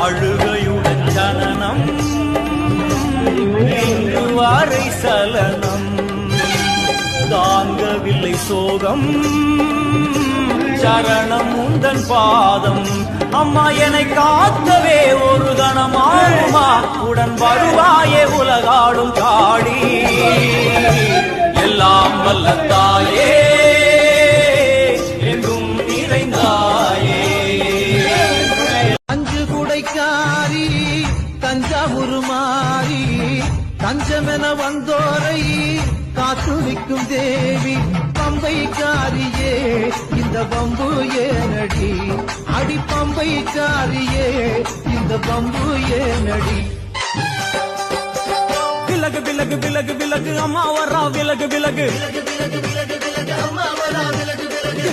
அழுகையுடன் ஜனனம் வாரை சலனம் தாங்கவில்லை சோகம் சரணம் உந்தன் பாதம். அம்மா என்னை காக்கவே ஒரு கணமாகுமா? உடன் வருவாயே உலகாடும் காடி எல்லாம் வல்ல தாயே. தஞ்சாவூர் மாறி தஞ்சமென வந்தோரை காத்து நிற்கும் தேவி பம்பைக்காரியே இந்த பம்பு ஏனடி? அடி பம்பைக்காரியே இந்த பம்பு ஏனடி? விலகு விலகு விலகு விலகு அம்மா வரா விலகு விலகு.